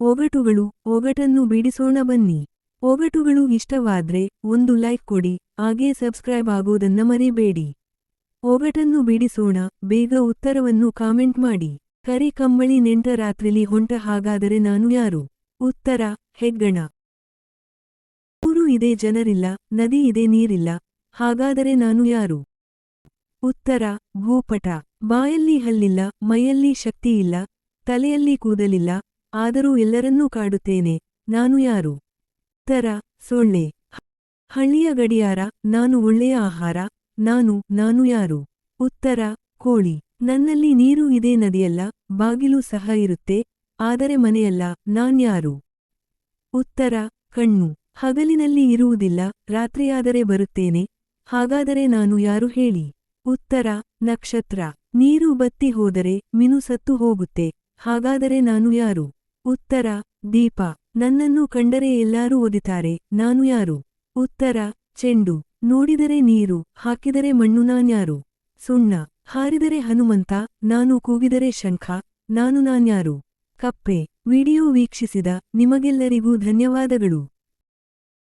ಒಗಟುಗಳು ಒಗಟನ್ನು ಬಿಡಿಸೋಣ ಬನ್ನಿ. ಒಗಟುಗಳು ಇಷ್ಟವಾದ್ರೆ ಒಂದು ಲೈಕ್ ಕೊಡಿ, ಹಾಗೆ ಸಬ್ಸ್ಕ್ರೈಬ್ ಆಗೋದನ್ನ ಮರಿಬೇಡಿ. ಒಗಟನ್ನು ಬಿಡಿಸೋಣ, ಬೇಗ ಉತ್ತರವನ್ನು ಕಾಮೆಂಟ್ ಮಾಡಿ. ಕರಿ ಕಂಬಳಿ ನೆಂಟ ರಾತ್ರಿಲಿ ಹೊಂಟ ಹಾಗಾದರೆ ನಾನು ಯಾರು? ಉತ್ತರ, ಹೆಗ್ಗಣ. ಊರು ಇದೆ, ಜನರಿಲ್ಲ, ನದಿ ಇದೆ, ನೀರಿಲ್ಲ, ಹಾಗಾದರೆ ನಾನು ಯಾರು? ಉತ್ತರ, ಭೂಪಟ. ಬಾಯಲ್ಲಿ ಹಲ್ಲಿಲ್ಲ, ಮೈಯಲ್ಲಿ ಶಕ್ತಿಯಿಲ್ಲ, ತಲೆಯಲ್ಲಿ ಕೂದಲಿಲ್ಲ ಆದರೂ ಎಲ್ಲರನ್ನೂ ಕಾಡುತ್ತೇನೆ. ನಾನು ಯಾರು? ಉತ್ತರ ಸೊಳ್ಳೆ. ಹಳ್ಳಿಯ ಗಡಿಯಾರ, ನಾನು ಒಳ್ಳೆಯ ಆಹಾರ. ನಾನು ನಾನು ಯಾರು? ಉತ್ತರ, ಕೋಳಿ. ನನ್ನಲ್ಲಿ ನೀರು ಇದೆ ನದಿಯಲ್ಲ, ಬಾಗಿಲು ಸಹ ಇರುತ್ತೆ. ಆದರೆ ಮನೆಯಲ್ಲ ನಾನ್ಯಾರು ಉತ್ತರ, ಕಣ್ಣು. ಹಗಲಿನಲ್ಲಿ ಇರುವುದಿಲ್ಲ, ರಾತ್ರಿಯಾದರೆ ಬರುತ್ತೇನೆ. ಹಾಗಾದರೆ ನಾನು ಯಾರು ಹೇಳಿ? ಉತ್ತರ, ನಕ್ಷತ್ರ. ನೀರು ಬತ್ತಿ ಹೋದರೆ ಮಿನು ಸತ್ತು ಹೋಗುತ್ತೆ. ಹಾಗಾದರೆ ನಾನು ಯಾರು? ಉತ್ತರ, ದೀಪ. ನನ್ನನ್ನು ಕಂಡರೆ ಎಲ್ಲರೂ ಒದಿತಾರೆ ನಾನು ಯಾರು? ಉತ್ತರ, ಚೆಂಡು. ನೋಡಿದರೆ ನೀರು, ಹಾಕಿದರೆ ಮಣ್ಣು ನಾನ್ಯಾರು ಸುಣ್ಣ. ಹಾರಿದರೆ ಹನುಮಂತ, ನಾನು ಕೂಗಿದರೆ ಶಂಖ. ನಾನು ನಾನ್ಯಾರು ಕಪ್ಪೆ. ವಿಡಿಯೋ ವೀಕ್ಷಿಸಿದ ನಿಮಗೆಲ್ಲರಿಗೂ ಧನ್ಯವಾದಗಳು.